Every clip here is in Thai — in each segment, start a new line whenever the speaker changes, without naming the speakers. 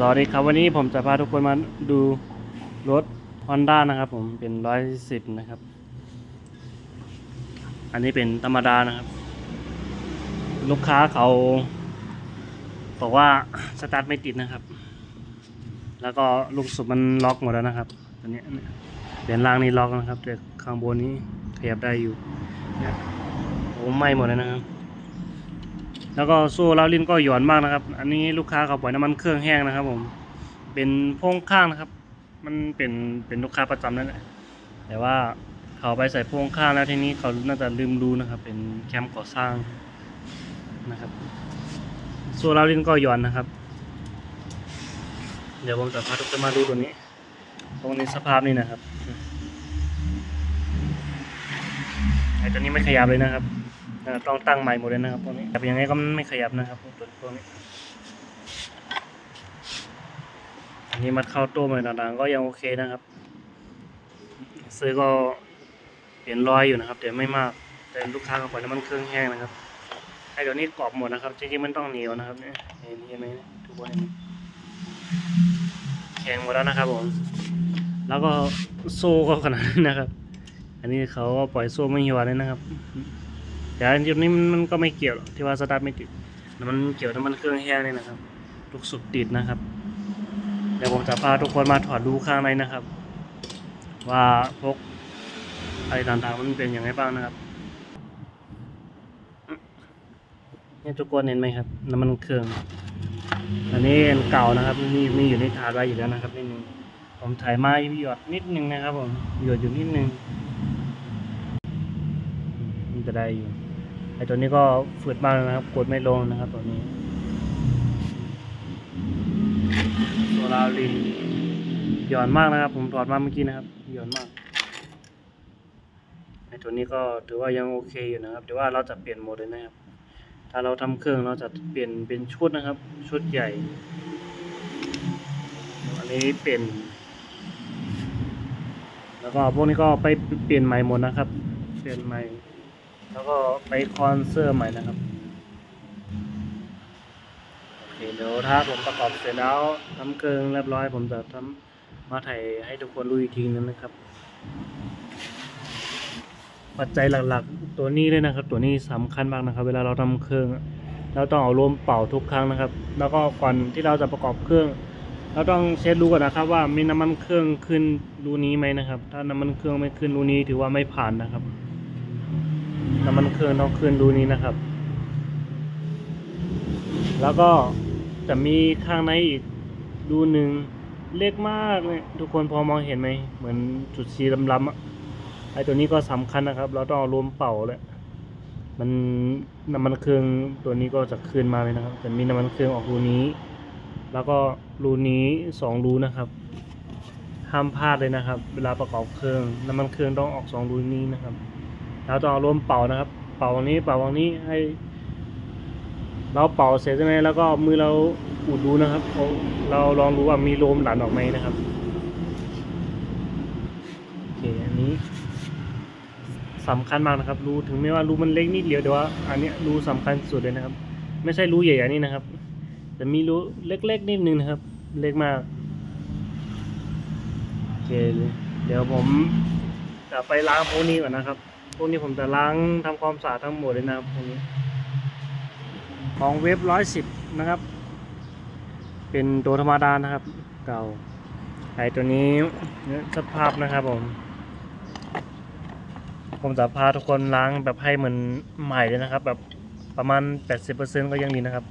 สวัสดีครับวันนี้ผมจะพาทุกคนมาดูรถ Honda นะครับ ผมเป็นร้อยสิบนะครับ อันนี้เป็นธรรมดานะครับ ลูกค้าเขาบอกว่าสตาร์ทไม่ติดนะครับ แล้วก็ลูกสูบมันล็อกหมดแล้วนะครับตัวนี้เดือนล่างนี่ล็อกนะครับแต่ข้างบนนี้ขยับได้อยู่เนี่ยโอ้ไม้หมดเลยนะครับ แล้วก็โซ่ลาวลิ้นก็หย่อนมากนะครับ อันนี้ลูกค้าเขาปล่อยน้ำมันเครื่องแห้งนะครับ ผม เป็นพ่งข้างนะครับ มันเป็นเป็นลูกค้าประจำนั่นแหละ แต่ว่าเขาไปใส่พ่งข้างแล้วทีนี้เขาน่าจะลืมดูนะครับ เป็นแคมป์ก่อสร้างนะครับ โซ่ลาวลิ้นก็หย่อนนะครับ เดี๋ยวผมจะพาทุกคนมาดูตัวนี้ ตรงนี้สภาพนี่นะครับไอ้ตัวนี้ไม่ขยับเลยนะครับ ต้องตั้งใหม่หมดเลยนะครับพวกนี้แต่ยังไงก็ไม่ขยับนะครับพวตัวพวกนี้อันนี้มัดเข้าตู้ใหม่ต่างๆ ก็ยังโอเคนะครับ ซื้อก็เปลี่ยนรอยอยู่นะครับแต่ไม่มากแต่ลูกค้าก็ปล่อยน้ำมันเครื่องแห้งนะครับไอ้เดี๋ยวนี้กรอบหมดนะครับจริงๆมันต้องเหนียวนะครับเนี่ยเห็นเห็นไหมทุกคนเห็นไหมแข็งหมดแล้วนะครับผมแล้วก็โซ่ก็ขนาดนี้นะครับ อันนี้เขาก็ปล่อยโซ่ไม่หยวเลยนะครับ แต่อันนี้มันมันก็ไม่เกี่ยวหรอกที่ว่าสตาร์ทไม่ติดแต่มันเกี่ยวน้ำมันเครื่องแห้งนี่นะครับลูกสุดติดนะครับเดี๋ยวผมจะพาทุกคนมาถอดดูข้างในนะครับ ว่าพวกอะไรต่างๆมันเป็นยังไงบ้างนะครับเนี่ยทุกคนเห็นไหมครับน้ำมันเครื่อง อันนี้อันเก่านะครับมีมีอยู่ในถาดไว้อยู่แล้วนะครับนิดนึงผมถ่ายมาหยดนิดนึงนะครับผมหยดอยู่นิดนึงมันจะได้อยู่ ไอตัวนี้ก็ฝืดมากนะครับกดไม่ลงนะครับตัวนี้โซลารินหย่อนมากนะครับ ผมถอดมาเมื่อกี้นะครับหย่อนมากไอตัวนี้ก็ถือว่ายังโอเคอยู่นะครับแต่ว่าเราจะเปลี่ยนโหมดเลยนะครับ ถ้าเราทำเครื่องเราจะเปลี่ยนเป็นชุดนะครับ ชุดใหญ่อันนี้เปลี่ยนแล้วก็พวกนี้ก็ไปเปลี่ยนใหม่หมดนะครับ เปลี่ยนใหม่ แล้วก็ไปคอนเซอร์ใหม่นะครับ โอเคเดี๋ยวถ้าผมประกอบเสร็จแล้วทำเกิงเรียบร้อย ผมจะทำมาถ่ายให้ทุกคนรู้อีกทีนึงนะครับ ปัจจัยหลักๆ ตัวนี้เลยนะครับ ตัวนี้สำคัญมากนะครับ เวลาเราทำเครื่องเราต้องเอาลมเป่าทุกครั้งนะครับ แล้วก็ก่อนที่เราจะประกอบเครื่องเราต้องเช็คดูก่อนนะครับว่ามีน้ำมันเครื่องขึ้นรูนี้ไหมนะครับ ถ้าน้ำมันเครื่องไม่ขึ้นรูนี้ถือว่าไม่ผ่านนะครับ น้ำมันเครื่องต้องขึ้นรูนี้นะครับ แล้วก็จะมีข้างในอีกรูหนึ่งเล็กมากเลยทุกคนพอมองเห็นไหมเหมือนจุดสีลำๆอะไอตัวนี้ก็สำคัญนะครับ เราต้องเอารวมเป่าเลยมันน้ำมันเครื่องตัวนี้ก็จะขึ้นมาเลยนะครับจะมีน้ำมันเครื่องออกรูนี้ แล้วก็รูนี้สองรูนะครับห้ามพลาดเลยนะครับ เวลาประกอบเครื่องน้ำมันเครื่องต้องออกสองรูนี้นะครับ เราต้องเอาลมเป่านะครับ เป่าตรงนี้เป่าตรงนี้ให้ เราเป่าเสร็จใช่ไหมแล้วก็มือเราอุดดูนะครับ เราลองดูว่ามีลมหลั่นออกไหมนะครับโอเคอันนี้สำคัญมากนะครับ รูถึงแม้ว่ารูมันเล็กนิดเดียวแต่ว่าอันนี้รูสำคัญสุดเลยนะครับ ไม่ใช่รูใหญ่ๆนี่นะครับ แต่มีรูเล็กๆนิดนึงนะครับ เล็กมากโอเคเดี๋ยวผมจะไปล้างพวกนี้ก่อนนะครับ พวกนี้ผมจะล้างทำความสะอาดทั้งหมดเลยนะครับพวกนี้ ของเว็บร้อยสิบนะครับ เป็นตัวธรรมดานะครับ เก่าไอตัวนี้สภาพนะครับผม ผมจะพาทุกคนล้างแบบให้เหมือนใหม่เลยนะครับ แบบประมาณ 80%ก็ยังดีนะครับ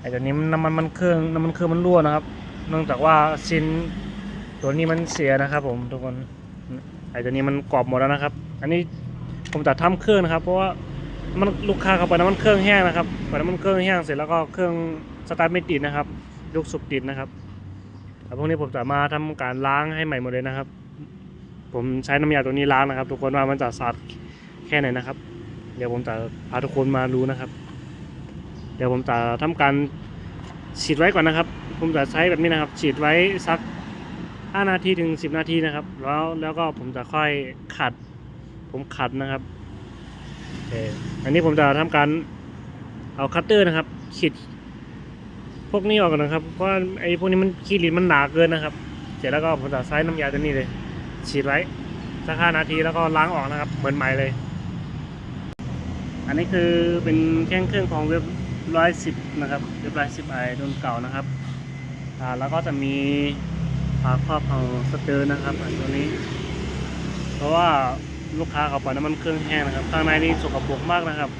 ไอตัวนี้น้ำมันมันเครื่องน้ำมันเครื่องมันรั่วนะครับ เนื่องจากว่าชิ้นตัวนี้มันเสียนะครับ ผมทุกคนไอตัวนี้มันกรอบหมดแล้วนะครับ อันนี้ ผมจะทำเครื่องนะครับ เพราะว่ามันลูกค้าเขาไปน้ำมันเครื่องแห้งนะครับไปน้ำมันเครื่องแห้งเสร็จแล้วก็เครื่องสตาร์ทไม่ติดนะครับยกสุบติดนะครับแล้วพวกนี้ผมจะมาทำการล้างให้ใหม่หมดเลยนะครับ ผมใช้น้ำยาตัวนี้ล้างนะครับ ทุกคนว่ามันจะสะอาดแค่ไหนนะครับ เดี๋ยวผมจะพาทุกคนมาดูนะครับ เดี๋ยวผมจะทำการฉีดไว้ก่อนนะครับ ผมจะใช้แบบนี้นะครับ ฉีดไว้สัก5นาทีถึง 10 นาทีนะครับ แล้วแล้วก็ผมจะค่อยขัด ผมขัดนะครับโอเคอันนี้ผมจะทำการเอาคัตเตอร์นะครับขีดพวกนี้ออกก่อนนะครับเพราะว่าไอ้พวกนี้มันขี้ลิ้นมันหนาเกินนะครับ เสร็จแล้วก็ผมจะใช้น้ำยาตัวนี้เลย ฉีดไว้สักห้านาทีแล้วก็ล้างออกนะครับ เหมือนใหม่เลย อันนี้คือเป็นแข้งเครื่องของเว็บร้อยสิบนะครับเว็บร้อยสิบไอรุ่นเก่านะครับอ่าแล้วก็จะมีฝาครอบของสเตอร์นะครับอันตัวนี้ เพราะว่า ลูกค้าเขาปล่อยน้ำมันเครื่องแห้งนะครับ ข้างในนี่สกปรกมากนะครับ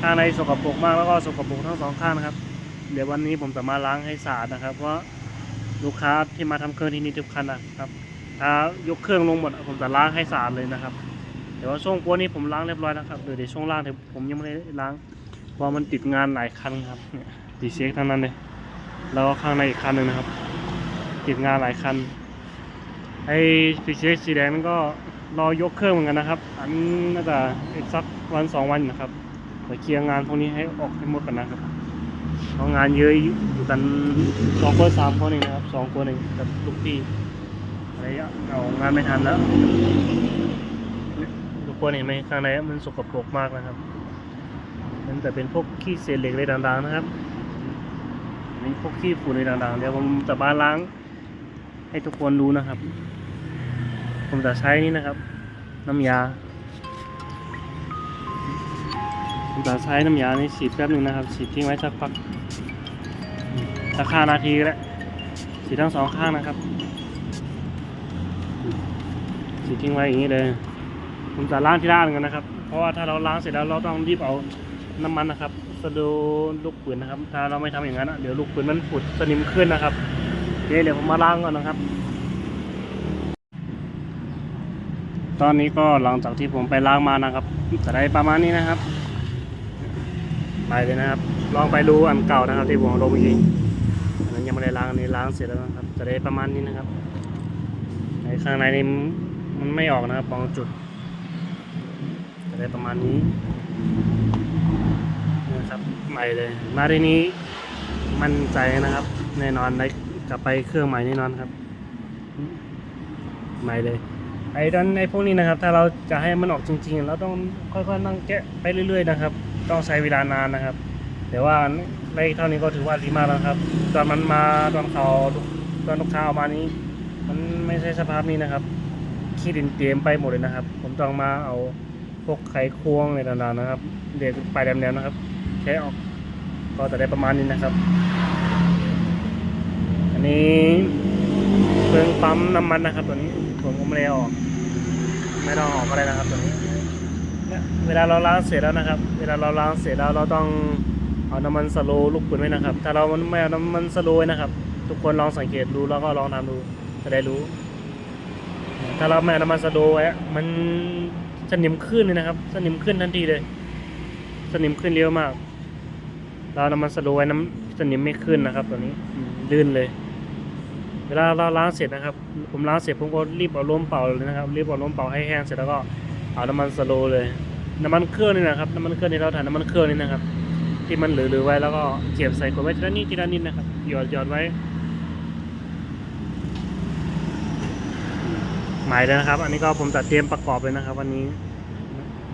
ข้างในสกปรกมากแล้วก็สกปรกทั้งสองข้างนะครับ เดี๋ยววันนี้ผมจะมาล้างให้สะอาดนะครับ เพราะลูกค้าที่มาทำเครื่องที่นี่ทุกคันนะครับ ถ้ายกเครื่องลงหมดผมจะล้างให้สะอาดเลยนะครับแต่ว่าช่วงกัวนี้ผมล้างเรียบร้อยนะครับเดี๋ยวเดี๋ยวช่วงล่างเดี๋ยวผมยังไม่ได้ล้างเพราะมันติดงานหลายคันครับเนี่ยดีเซ็กทั้งนั้นเลยแล้วก็ข้างในอีกคันหนึ่งนะครับ ติดงานหลายคันไอ้ดีเซ็กสีแดงนั่นก็ รอยกเครื่องเหมือนกันนะครับ อันนี้น่าจะอีกสักวันสองวันนะครับเดี๋ยวเคลียร์งานพวกนี้ให้ออกให้หมดกันนะครับเพราะงานเยอะอยู่กันสองคนสามคนเองนะครับสองคนเองกับลูกพี่อะไรอะเอางานไม่ทันแล้วทุกคนเห็นไหมข้างในมันสกปรกมากนะครับมันแต่เป็นพวกขี้เศษเหล็กอะไรต่างๆนะครับนี่พวกขี้ฝุ่นอะไรต่างๆเดี๋ยวผมจะมานล้างให้ทุกคนดูนะครับ ผมจะใช้นี่นะครับ น้ำยา ผมจะใช้น้ำยานี่ฉีดแป๊บหนึ่งนะครับฉีดทิ้งไว้สักพักสักห้านาทีก็ได้ฉีดทั้งสองข้างนะครับฉีดทิ้งไว้อย่างนี้เลย ผมจะล้างที่ด้านกันนะครับ เพราะว่าถ้าเราล้างเสร็จแล้วเราต้องรีบเอาน้ำมันนะครับสะดูลูกปืนนะครับ ถ้าเราไม่ทำอย่างนั้นเดี๋ยวลูกปืนมันผุดสนิมขึ้นนะครับโอเคเดี๋ยวผมมาล้างก่อนนะครับ ตอนนี้ก็หลังจากที่ผมไปล้างมานะครับจะได้ประมาณนี้นะครับ ไปเลยนะครับ ลองไปดูอันเก่านะครับ ที่ผมลงเมื่อกี้อันนั้นยังไม่ได้ล้างอันนี้ล้างเสร็จแล้วนะครับจะได้ประมาณนี้นะครับ ในข้างในนี่มันไม่ออกนะครับบางจุดจะได้ประมาณนี้นะครับใหม่เลยมาที่นี้มั่นใจนะครับ แน่นอนได้กลับไปเครื่องใหม่แน่นอนครับ ใหม่เลย ไอ้ด้านไอ้พวกนี้นะครับ ถ้าเราจะให้มันออกจริงๆ เราต้องค่อยๆนั่งแกะไปเรื่อยๆนะครับ ต้องใช้เวลานานนะครับ แต่ว่าในเท่านี้ก็ถือว่าดีมากแล้วครับ ตอนมันมาตอนเขาตอนลูกค้าเอามานี้ มันไม่ใช่สภาพนี้นะครับขี้ดินเตรียมไปหมดเลยนะครับ ผมต้องมาเอาพวกไขควงอะไรต่างๆนะครับ เด็ดปแหลมๆนะครับแค่ออกก็จะได้ประมาณนี้นะครับ อันนี้เครื่องปั๊มน้ำมันนะครับตัวนี้ ผมก็ไม่ได้ออก ไม่ต้องออกก็ได้นะครับตัวนี้เวลาเราล้างเสร็จแล้วนะครับ เวลาเราล้างเสร็จแล้วเราต้องเอาน้ำมันสโลว์ลูกปืนไว้นะครับ ถ้าเราไม่เอาน้ำมันสโลว์นะครับ ทุกคนลองสังเกตดูแล้วก็ลองทำดูจะได้รู้ ถ้าเราไม่เอาน้ำมันสโลว์ไว้มันสนิมขึ้นเลยนะครับสนิมขึ้นทันทีเลย สนิมขึ้นเร็วมาก เราน้ำมันสโลว์ไว้น้ำสนิมไม่ขึ้นนะครับ ตัวนี้ลื่นเลย เวลาเราล้างเสร็จนะครับ ผมล้างเสร็จผมก็รีบเอาล้มเป่าเลยนะครับ รีบเอาล้มเป่าให้แห้งเสร็จแล้วก็เอาน้ำมันสโลเลย น้ำมันเครื่องนี่นะครับ น้ำมันเครื่องที่เราถ่ายน้ำมันเครื่องนี่นะครับ ที่มันเหลือๆไว้แล้วก็เก็บใส่ขวดไว้ทีละนิดทีละนิดนะครับ หยอดหยอดไว้ หมายเลยนะครับ อันนี้ก็ผมจะเตรียมประกอบเลยนะครับ วันนี้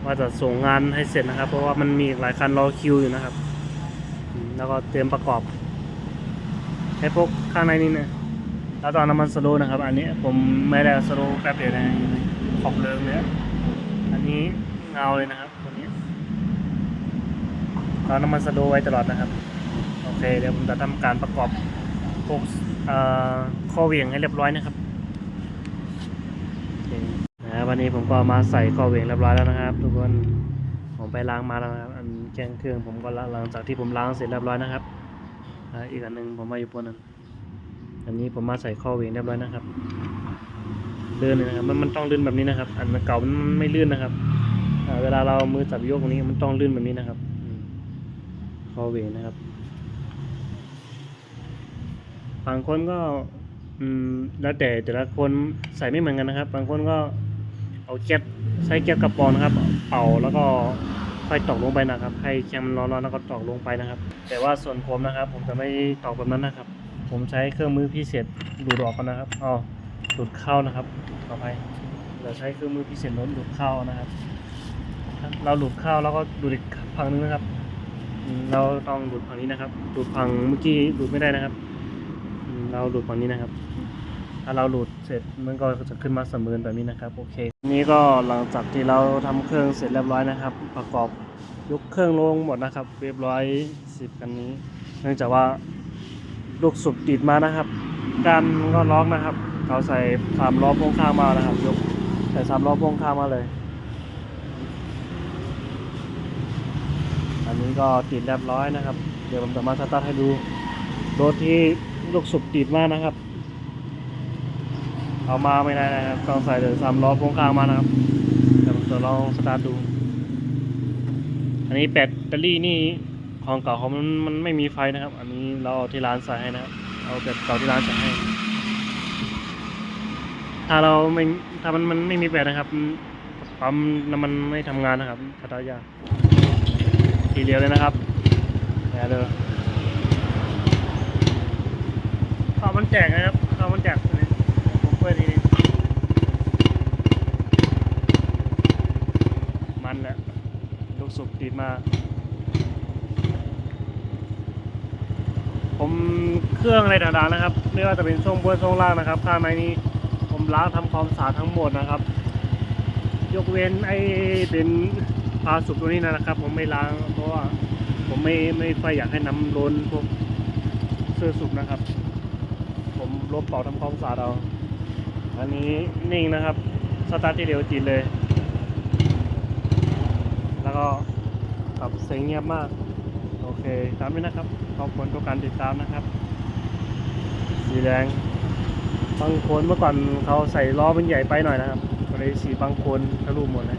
ว่าจะส่งงานให้เสร็จนะครับ เพราะว่ามันมีหลายคันรอคิวอยู่นะครับ แล้วก็เตรียมประกอบให้พวกข้างในนี่เนี่ย แล้วตอนน้ำมันสโลนะครับ อันนี้ผมไม่ได้สโลแป๊บเดียวนะขอบเริงเลยอันนี้เงาเลยนะครับตัวนี้ตอนน้ำมันสโลไว้ตลอดนะครับ โอเค เดี๋ยวผมจะทำการประกอบพวกเอ่อข้อเหวี่ยงให้เรียบร้อยนะครับโอเคนะครับวันนี้ผมก็มาใส่ข้อเหวี่ยงเรียบร้อยแล้วนะครับ ทุกคนผมไปล้างมาแล้วนะครับอันแจ้งเครื่องผมก็ล้างหลังจากที่ผมล้างเสร็จเรียบร้อยนะครับอีกอันหนึ่งผมมาอยู่บนนั้น อันนี้ผมมาใส่ข้อเวงเรียบร้อยนะครับเลื่อนเลยนะครับมันมันต้องลื่นแบบนี้นะครับ อันเก่ามันไม่ลื่นนะครับเวลาเรามือจับโยกตรงนี้มันต้องลื่นแบบนี้นะครับข้อเวงนะครับบางคนก็อืมแล้วแต่แต่ละคนใส่ไม่เหมือนกันนะครับ บางคนก็เอาแก๊สใช้แก๊สกระป๋องนะครับ เป่าแล้วก็ค่อยตอกลงไปนะครับ ให้แก๊สมันร้อนๆแล้วก็ตอกลงไปนะครับ แต่ว่าส่วนผมนะครับ ผมจะไม่ตอกแบบนั้นนะครับ ผมใช้เครื่องมือพิเศษดูดออกกันนะครับอ๋อดูดเข้านะครับต่อไปเราใช้เครื่องมือพิเศษลดดูดเข้านะครับ เราดูดเข้าแล้วก็ดูดอีกฝั่งนึงนะครับ เราต้องดูดฝั่งนี้นะครับ ดูดฝั่งเมื่อกี้ดูดไม่ได้นะครับ เราดูดฝั่งนี้นะครับ ถ้าเราหลุดเสร็จมันก็จะขึ้นมาเสมอแบบนี้นะครับโอเค นี้ก็หลังจากที่เราทำเครื่องเสร็จเรียบร้อยนะครับ ประกอบยกเครื่องลงหมดนะครับ เรียบร้อยสิบกันนี้ เนื่องจากว่า ลูกสุบติดมานะครับกันก็ล็อกนะครับ เขาใส่สามล้อพ่วงข้างมานะครับ ยกใส่สามล้อพ่วงข้างมาเลย อันนี้ก็ติดเรียบร้อยนะครับ เดี๋ยวผมจะมาสตาร์ทให้ดูรถที่ลูกสุบติดมานะครับ เอามาไม่ได้นะครับต้องใส่เดี๋ยวสามล้อพ่วงข้างมานะครับเดี๋ยวผมจะลองสตาร์ทดู อันนี้แบตเตอรี่นี่ ของเก่าเขามันมันไม่มีไฟนะครับ อันนี้เราเอาที่ร้านใส่ให้นะครับเอาแบตเก่าที่ร้านใส่ให้ ถ้าเราไม่ถ้ามันมันไม่มีแบตนะครับปั๊มน้ำมันไม่ทำงานนะครับสตาร์ทยาทีเดียวเลยนะครับแย่เลยข้าวมันแจกนะครับข้าวมันแจกผมเปิดทีนี้มันแหละลูกสุกติดมา ผม เครื่องอะไรต่างๆนะครับ ไม่ว่าจะเป็นช่วงบนช่วงล่างนะครับข้างในนี้ผมล้างทำความสะอาดทั้งหมดนะครับ ยกเว้นไอ้เป็นปลาสุกตัวนี้นะครับ ผมไม่ล้างเพราะว่าผมไม่ไม่ค่อยอยากให้น้ำล้นพวกเสื้อสุกนะครับ ผมลบเป่าทำความสะอาดเอาอันนี้นิ่งนะครับสตาร์ทที่เร็วจีดเลย แล้วก็ปรับเสียงเงียบมาก อเคตามนี้นะครับขอบคุณทุกการติดตามนะครับ สีแดงบางคนเมื่อก่อนเขาใส่ล้อมันใหญ่ไปหน่อยนะครับก็เลยสีบางคนทะลุหมดเลย